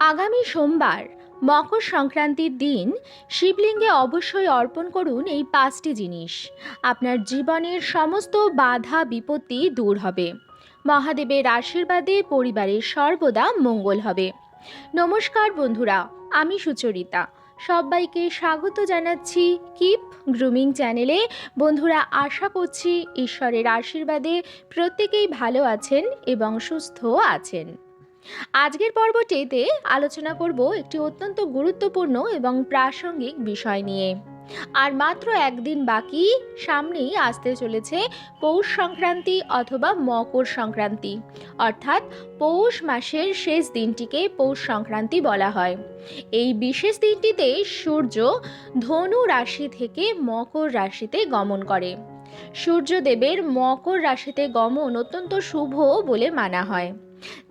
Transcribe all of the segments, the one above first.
আগামী সোমবার, মকর সংক্রান্তির দিন, শিবলিঙ্গে অবশ্যই অর্পণ করুন এই পাঁচটি জিনিস। আপনার জীবনের সমস্ত বাধা, বিপত্তি দূর হবে। মহাদেবের আশীর্বাদে পরিবারের সর্বদা মঙ্গল হবে। নমস্কার বন্ধুরা, আমি সুচরিতা। সবাইকে স্বাগত জানাচ্ছি কিপ গ্রুমিং চ্যানেলে। বন্ধুরা, আশা করছি ঈশ্বরের আশীর্বাদে প্রত্যেকেই ভালো আছেন এবং সুস্থ আছেন। আজকের পর্বটিতে আলোচনা করব একটি অত্যন্ত গুরুত্বপূর্ণ এবং প্রাসঙ্গিক বিষয় নিয়ে। আর মাত্র একদিন বাকি, সামনেই আসতে চলেছে পৌষ সংক্রান্তি অথবা মকর সংক্রান্তি। অর্থাৎ পৌষ মাসের শেষ দিনটিকে পৌষ সংক্রান্তি বলা হয়। এই বিশেষ দিনটিতে সূর্য ধনু রাশি থেকে মকর রাশিতে গমন করে। সূর্যদেবের মকর রাশিতে গমন অত্যন্ত শুভ বলে মানা হয়।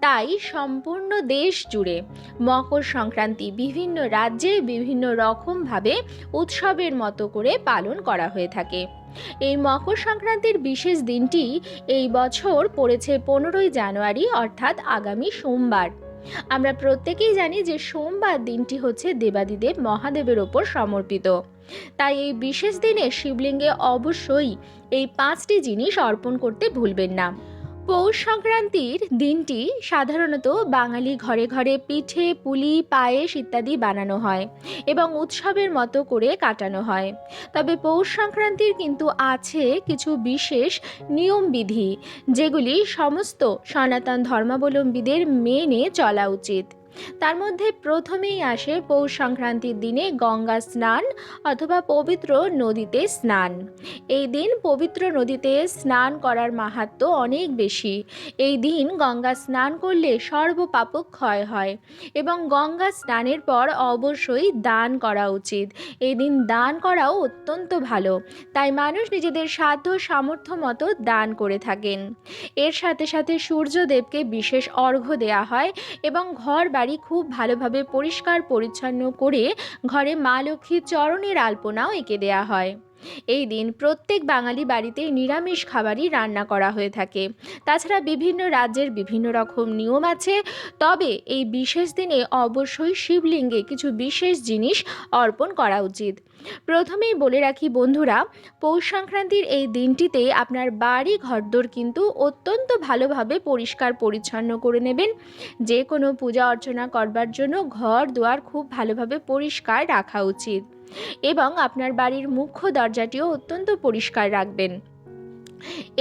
তাই সম্পূর্ণ দেশ জুড়ে মকর সংক্রান্তি বিভিন্ন রাজ্যে বিভিন্ন রকমভাবে উৎসবের মতো করে পালন করা হয়ে থাকে। এই মকর সংক্রান্তির বিশেষ দিনটি এই বছর পড়েছে পনেরোই জানুয়ারি, অর্থাৎ আগামী সোমবার। আমরা প্রত্যেকেই জানি যে সোমবার দিনটি হচ্ছে দেবাদিদেব মহাদেবের ওপর সমর্পিত। তাই এই বিশেষ দিনে শিবলিঙ্গে অবশ্যই এই পাঁচটি জিনিস অর্পণ করতে ভুলবেন না। পৌষ সংক্রান্তির দিনটি সাধারণত বাঙালি ঘরে ঘরে পিঠে, পুলি, পায়েস ইত্যাদি বানানো হয় এবং উৎসবের মতো করে কাটানো হয়। তবে পৌষ সংক্রান্তির কিন্তু আছে কিছু বিশেষ নিয়মবিধি, যেগুলি সমস্ত সনাতন ধর্মাবলম্বীদের মেনে চলা উচিত। তার মধ্যে প্রথমেই আসে পৌষ সংক্রান্তির দিনে গঙ্গা স্নান অথবা পবিত্র নদীতে স্নান। এই দিন পবিত্র নদীতে স্নান করার মাহাত্ম অনেক বেশি। এই দিন গঙ্গা স্নান করলে সর্বপাপ ক্ষয় হয় এবং গঙ্গা স্নানের পর অবশ্যই দান করা উচিত। এই দিন দান করাও অত্যন্ত ভালো, তাই মানুষ নিজেদের সাধ্য সামর্থ্য মতো দান করে থাকেন। এর সাথে সাথে সূর্যদেবকে বিশেষ অর্ঘ্য দেওয়া হয় এবং ঘর বাড়ি খুব ভালোভাবে পরিষ্কার পরিচ্ছন্ন করে ঘরে মা লক্ষ্মীর চরণের আলপনাও এঁকে দেওয়া হয়। এই দিন প্রত্যেক বাঙালি বাড়িতেই নিরামিষ খাবারই রান্না করা হয়ে থাকে। তাছাড়া বিভিন্ন রাজ্যের বিভিন্ন রকম নিয়ম আছে। তবে এই বিশেষ দিনে অবশ্যই শিবলিঙ্গে কিছু বিশেষ জিনিস অর্পণ করা উচিত। প্রথমেই বলে রাখি বন্ধুরা, পৌষ সংক্রান্তির এই দিনটিতে আপনার বাড়ি ঘরদোর কিন্তু অত্যন্ত ভালোভাবে পরিষ্কার পরিচ্ছন্ন করে নেবেন। যে কোনো পূজা অর্চনা করবার জন্য ঘর দুয়ার খুব ভালোভাবে পরিষ্কার রাখা উচিত। এবং আপনার বাড়ির মুখ্য দরজাটিও অত্যন্ত পরিষ্কার রাখবেন।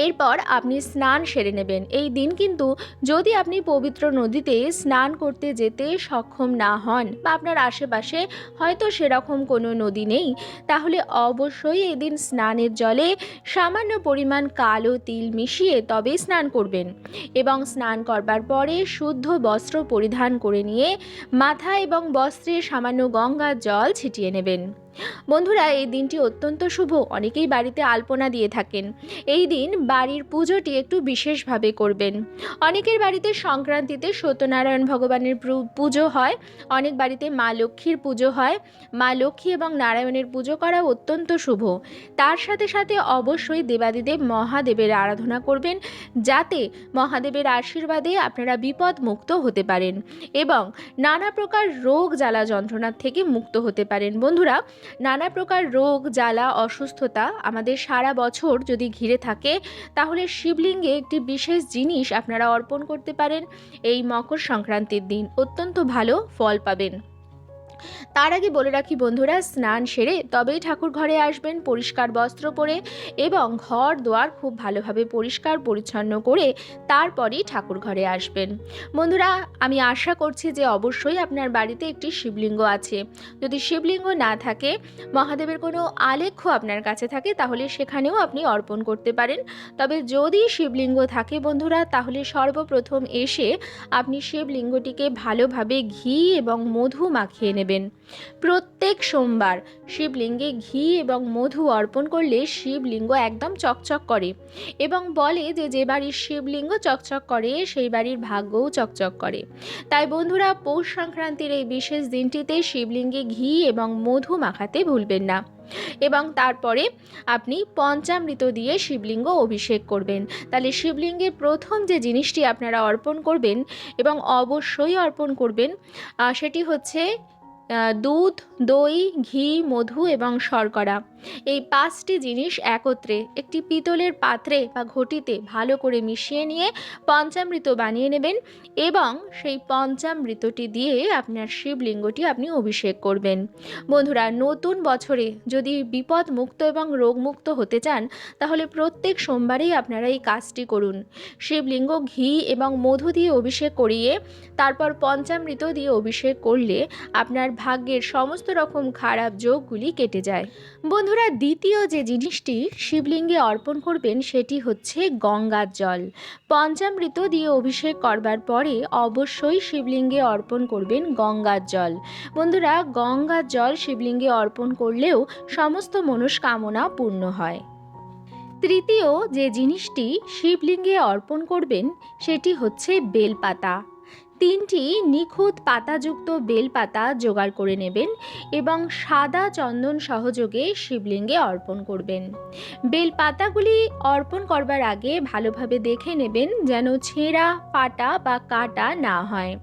এরপর আপনি স্নান সেরে নেবেন। এই দিন কিন্তু যদি আপনি পবিত্র নদীতে স্নান করতে যেতে সক্ষম না হন বা আপনার আশেপাশে হয়তো সেরকম কোনো নদী নেই, তাহলে অবশ্যই এই দিন স্নানের জলে সামান্য পরিমাণ কালো তিল মিশিয়ে তবেই স্নান করবেন এবং স্নান করবার পরে শুদ্ধ বস্ত্র পরিধান করে নিয়ে মাথা এবং বস্ত্রে সামান্য গঙ্গার জল ছিটিয়ে নেবেন। বন্ধুরা, এই দিনটি অত্যন্ত শুভ। অনেকেই বাড়িতে আলপনা দিয়ে থাকেন। এই দিন বাড়ির পুজোটি একটু বিশেষভাবে করবেন। অনেকের বাড়িতে সংক্রান্তিতে সত্যনারায়ণ ভগবানের পুজো হয়। অনেক বাড়িতে মা লক্ষ্মীর পুজো হয়। মা লক্ষ্মী এবং নারায়ণের পুজো করা অত্যন্ত শুভ। তার সাথে সাথে অবশ্যই দেবাদিদেব মহাদেবের আরাধনা করবেন, যাতে মহাদেবের আশীর্বাদে আপনারা বিপদ মুক্ত হতে পারেন এবং নানা প্রকার রোগ জ্বালা যন্ত্রণার থেকে মুক্ত হতে পারেন। বন্ধুরা নানা প্রকার রোগ, জ্বালা, অসুস্থতা আমাদের সারা বছর যদি ঘিরে থাকে, তাহলে শিবলিঙ্গে একটি বিশেষ জিনিস আপনারা অর্পণ করতে পারেন। এই মকর সংক্রান্তির দিন অত্যন্ত ভালো ফল পাবেন। তার আগে বলে রাখি বন্ধুরা, স্নান সেরে তবেই ঠাকুর ঘরে আসবেন, পরিষ্কার বস্ত্র পরে এবং ঘর দোয়ার খুব ভালোভাবে পরিষ্কার পরিচ্ছন্ন করে তারপরেই ঠাকুর ঘরে আসবেন। বন্ধুরা, আমি আশা করছি যে অবশ্যই আপনার বাড়িতে একটি শিবলিঙ্গ আছে। যদি শিবলিঙ্গ না থাকে, মহাদেবের কোনো আলেখ্য আপনার কাছে থাকে, তাহলে সেখানেও আপনি অর্পণ করতে পারেন। তবে যদি শিবলিঙ্গ থাকে বন্ধুরা, তাহলে সর্বপ্রথম এসে আপনি শিবলিঙ্গটিকে ভালোভাবে ঘি এবং মধু মাখিয়ে নেবেন। প্রত্যেক সোমবার শিবলিঙ্গে ঘি এবং মধু অর্পণ করলে শিবলিঙ্গ একদম চকচক করে এবং বলে যে যে বাড়ির শিবলিঙ্গ চকচক করে, সেই বাড়ির ভাগ্যও চকচক করে। তাই বন্ধুরা, পৌষ সংক্রান্তির এই বিশেষ দিনটিতে শিবলিঙ্গে ঘি এবং মধু মাখাতে ভুলবেন না। এবং তারপরে আপনি পঞ্চামৃত দিয়ে শিবলিঙ্গ অভিষেক করবেন। তাহলে শিবলিঙ্গের প্রথম যে জিনিসটি আপনারা অর্পণ করবেন এবং অবশ্যই অর্পণ করবেন সেটি হচ্ছে দুধ, দই, ঘি, মধু এবং শর্করা। এই পাঁচটি জিনিস একত্রে একটি পিতলের পাত্রে বা ঘটিতে ভালো করে মিশিয়ে নিয়ে পঞ্চামৃত বানিয়ে নেবেন এবং সেই পঞ্চামৃতটি দিয়ে আপনার শিবলিঙ্গটি আপনি অভিষেক করবেন। বন্ধুরা, নতুন বছরে যদি বিপদ মুক্ত এবং রোগমুক্ত হতে চান, তাহলে প্রত্যেক সোমবারেই আপনারা এই কাজটি করুন। শিবলিঙ্গ, ঘি এবং মধু দিয়ে অভিষেক করিয়ে, তারপর পঞ্চামৃত দিয়ে অভিষেক করলে আপনার ভাগ্যের সমস্ত রকম খারাপ যোগগুলি কেটে যায়। বন্ধুরা, দ্বিতীয় যে জিনিসটি শিবলিঙ্গে অর্পণ করবেন সেটি হচ্ছে গঙ্গার জল। পঞ্চামৃত দিয়ে অভিষেক করবার পরে অবশ্যই শিবলিঙ্গে অর্পণ করবেন গঙ্গার জল। বন্ধুরা, গঙ্গার জল শিবলিঙ্গে অর্পণ করলেও সমস্ত মনস্কামনা পূর্ণ হয়। তৃতীয় যে জিনিসটি শিবলিঙ্গে অর্পণ করবেন সেটি হচ্ছে বেলপাতা। তিনটি নিখুঁত পাতাযুক্ত বেলপাতা জোগাড় করে নেবেন এবং সাদা চন্দন সহযোগে শিবলিঙ্গে অর্পণ করবেন। বেলপাতাগুলি অর্পণ করবার আগে ভালোভাবে দেখে নেবেন যেন ছেঁড়া পাটা বা কাটা না হয়।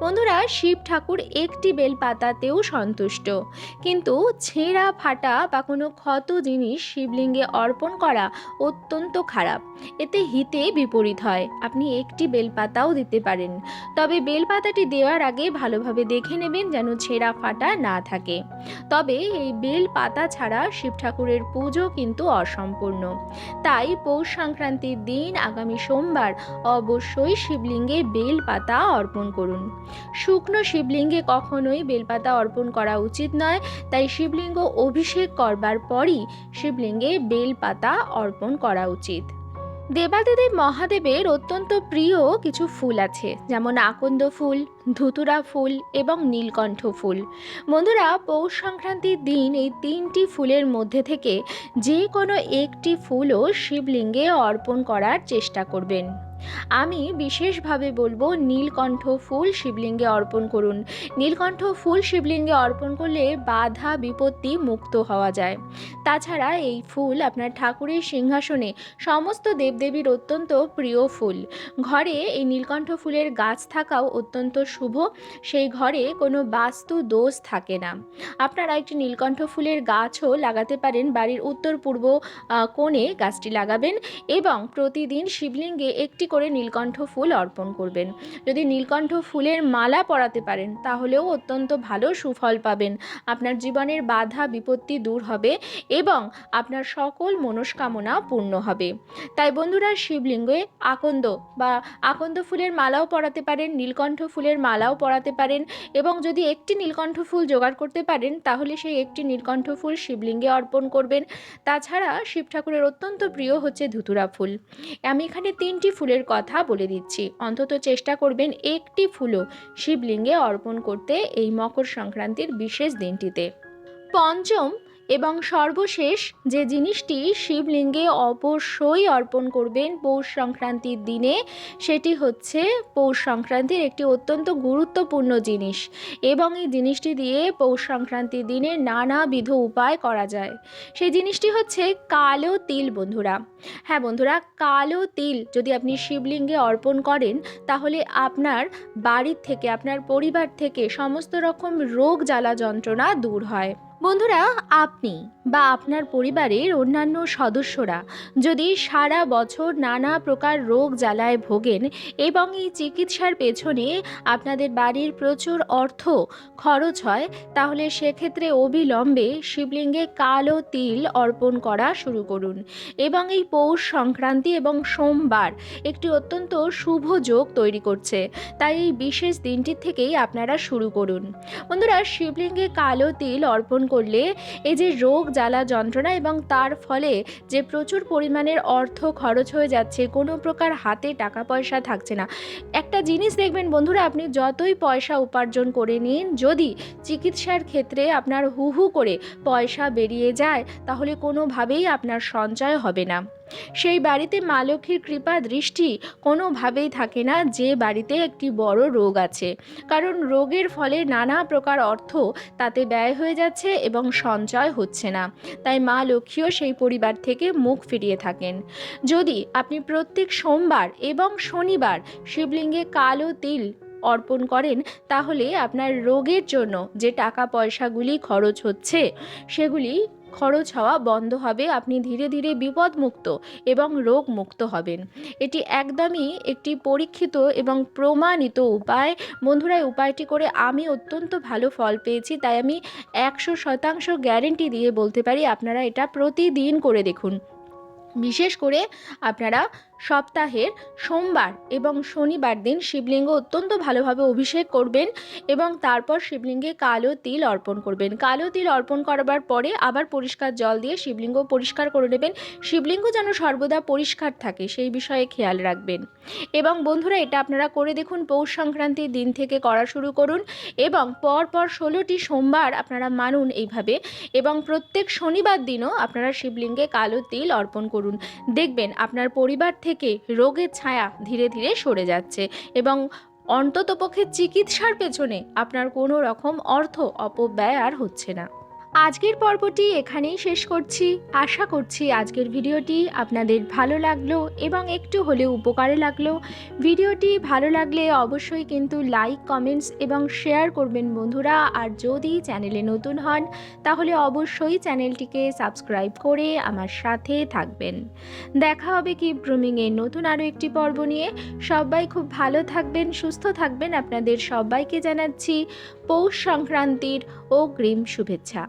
বন্ধুরা, শিব ঠাকুর একটি বেলপাতাতেও সন্তুষ্ট। কিন্তু ছেঁড়া, ফাটা বা কোনো ক্ষত জিনিস শিবলিঙ্গে অর্পণ করা অত্যন্ত খারাপ। এতে হিতে বিপরীত হয়। আপনি একটি বেলপাতাও দিতে পারেন। তবে বেলপাতাটি দেওয়ার আগে ভালোভাবে দেখে নেবেন যেন ছেঁড়া, ফাটা না থাকে। তবে এই বেল পাতা ছাড়া শিব ঠাকুরের পুজো কিন্তু অসম্পূর্ণ। তাই পৌষ সংক্রান্তির দিন আগামী সোমবার অবশ্যই শিবলিঙ্গে বেল পাতা অর্পণ করুন। শুকনো শিবলিঙ্গে কখনোই বেলপাতা অর্পণ করা উচিত নয়, তাই শিবলিঙ্গ অভিষেক করবার পরই শিবলিঙ্গে বেলপাতা অর্পণ করা উচিত। দেবাদিদেব মহাদেবের অত্যন্ত প্রিয় কিছু ফুল আছে, যেমন আকন্দ ফুল, ধুতুরা ফুল এবং নীলকণ্ঠ ফুল। বন্ধুরা, পৌষ সংক্রান্তির দিন এই তিনটি ফুলের মধ্যে থেকে যে কোনো একটি ফুলও শিবলিঙ্গে অর্পণ করার চেষ্টা করবেন। আমি বিশেষভাবে বলব নীলকণ্ঠ ফুল শিবলিঙ্গে অর্পণ করুন। নীলকণ্ঠ ফুল শিবলিঙ্গে অর্পণ করলে বাধা বিপত্তি মুক্ত হওয়া যায়। তাছাড়া এই ফুল আপনার ঠাকুরের সিংহাসনে সমস্ত দেবদেবীর অত্যন্ত প্রিয় ফুল। ঘরে এই নীলকণ্ঠ ফুলের গাছ থাকাও অত্যন্ত শুভ। সেই ঘরে কোনো বাস্তু দোষ থাকে না। আপনারা একটি নীলকণ্ঠ ফুলের গাছও লাগাতে পারেন বাড়ির উত্তর পূর্ব কোণে গাছটি লাগাবেন এবং প্রতিদিন শিবলিঙ্গে একটি করে নীলকণ্ঠ ফুল অর্পণ করবেন। যদি নীলকণ্ঠ ফুলের মালা পরাতে পারেন, তাহলেও অত্যন্ত ভালো সুফল পাবেন। আপনার জীবনের বাধা বিপত্তি দূর হবে এবং আপনার সকল মনস্কামনা পূর্ণ হবে। তাই বন্ধুরা, শিবলিঙ্গে আকন্দ বা আকন্দ ফুলের মালাও পরাতে পারেন, নীলকণ্ঠ ফুলের মালাও পরাতে পারেন এবং যদি একটি নীলকণ্ঠ ফুল জোগাড় করতে পারেন, তাহলে সেই একটি নীলকণ্ঠ ফুল শিবলিঙ্গে অর্পণ করবেন। তাছাড়া শিব ঠাকুরের অত্যন্ত প্রিয় হচ্ছে ধুতুরা ফুল। আমি এখানে তিনটি ফুলের কথা বলে দিচ্ছি। অন্তত চেষ্টা করবেন একটি ফুলও শিবলিঙ্গে অর্পণ করতে এই মকর সংক্রান্তির বিশেষ দিনটিতে। পঞ্চম এবং সর্বশেষ যে জিনিসটি শিবলিঙ্গে অবশ্যই অর্পণ করবেন পৌষ সংক্রান্তির দিনে, সেটি হচ্ছে পৌষ সংক্রান্তির একটি অত্যন্ত গুরুত্বপূর্ণ জিনিস এবং এই জিনিসটি দিয়ে পৌষ সংক্রান্তির দিনে নানাবিধ উপায় করা যায়। সেই জিনিসটি হচ্ছে কালো তিল, বন্ধুরা। হ্যাঁ বন্ধুরা, কালো তিল যদি আপনি শিবলিঙ্গে অর্পণ করেন, তাহলে আপনার বাড়ির থেকে, আপনার পরিবার থেকে সমস্ত রকম রোগ জ্বালা যন্ত্রণা দূর হয়। বন্ধুরা, আপনি বা আপনার পরিবারের অন্যান্য সদস্যরা যদি সারা বছর নানা প্রকার রোগ জ্বালায় ভোগেন এবং এই চিকিৎসার পেছনে আপনাদের বাড়ির প্রচুর অর্থ খরচ হয়, তাহলে সেক্ষেত্রে অবিলম্বে শিবলিঙ্গে কালো তিল অর্পণ করা শুরু করুন। এবং এই পৌষ সংক্রান্তি এবং সোমবার একটি অত্যন্ত শুভ যোগ তৈরি করছে। তাই এই বিশেষ দিনটির থেকেই আপনারা শুরু করুন। বন্ধুরা, শিবলিঙ্গে কালো তিল অর্পণ করলে এই যে রোগ, জ্বালা যন্ত্রণা এবং তার ফলে যে প্রচুর পরিমাণের অর্থ খরচ হয়ে যাচ্ছে, কোনো প্রকার হাতে টাকা পয়সা থাকছে না। একটা জিনিস দেখবেন বন্ধুরা, আপনি যতই পয়সা উপার্জন করে নিন, যদি চিকিৎসার ক্ষেত্রে আপনার হু হু করে পয়সা বেরিয়ে যায়, তাহলে কোনোভাবেই আপনার সঞ্চয় হবে না। সেই বাড়িতে মা লক্ষ্মীর কৃপা দৃষ্টি কোনোভাবেই থাকে না যে বাড়িতে একটি বড় রোগ আছে। কারণ রোগের ফলে নানা প্রকার অর্থ তাতে ব্যয় হয়ে যাচ্ছে এবং সঞ্চয় হচ্ছে না। তাই মা লক্ষ্মীও সেই পরিবার থেকে মুখ ফিরিয়ে থাকেন। যদি আপনি প্রত্যেক সোমবার এবং শনিবার শিবলিঙ্গে কালো তিল অর্পণ করেন, তাহলে আপনার রোগের জন্য যে টাকা পয়সাগুলি খরচ হচ্ছে, সেগুলি খরচ হওয়া বন্ধ হবে, আপনি ধীরে ধীরে বিপদমুক্ত এবং রোগ মুক্ত হবেন। এটি একদমই একটি পরীক্ষিত এবং প্রমাণিত উপায়। বন্ধুরা উপায়টি করে আমি অত্যন্ত ভালো ফল পেয়েছি, তাই আমি একশো শতাংশ গ্যারেন্টি দিয়ে বলতে পারি, আপনারা এটা প্রতিদিন করে দেখুন। বিশেষ করে আপনারা সপ্তাহের সোমবার এবং শনিবার দিন শিবলিঙ্গ অত্যন্ত ভালোভাবে অভিষেক করবেন এবং তারপর শিবলিঙ্গে কালো তিল অর্পণ করবেন। কালো তিল অর্পণ করবার পরে আবার পরিষ্কার জল দিয়ে শিবলিঙ্গ পরিষ্কার করে নেবেন। শিবলিঙ্গ যেন সর্বদা পরিষ্কার থাকে, সেই বিষয়ে খেয়াল রাখবেন। এবং বন্ধুরা, এটা আপনারা করে দেখুন, পৌষ সংক্রান্তির দিন থেকে করা শুরু করুন এবং পর পর ষোলোটি সোমবার আপনারা মানুন এইভাবে এবং প্রত্যেক শনিবার দিনও আপনারা শিবলিঙ্গে কালো তিল অর্পণ করুন। দেখবেন, আপনার পরিবার থেকে রোগের ছায়া ধীরে ধীরে সরে যাচ্ছে এবং অন্ততপক্ষে চিকিৎসার পেছনে আপনার কোনো রকম অর্থ অপব্যয় আর হচ্ছে না। আজকের পর্বটি এখানেই শেষ করছি। আশা করছি আজকের ভিডিওটি আপনাদের ভালো লাগল এবং একটু হলেও উপকারে লাগল। ভিডিওটি ভালো লাগলে অবশ্যই কিন্তু লাইক, কমেন্টস এবং শেয়ার করবেন বন্ধুরা। আর যদি চ্যানেলে নতুন হন, তাহলে অবশ্যই চ্যানেলটিকে সাবস্ক্রাইব করে আমার সাথে থাকবেন। দেখা হবে কি ব্রুমিংয়ের নতুন আরও একটি পর্ব নিয়ে। সবাই খুব ভালো থাকবেন, সুস্থ থাকবেন। আপনাদের সবাইকে জানাচ্ছি পৌষ সংক্রান্তির অগ্রিম শুভেচ্ছা।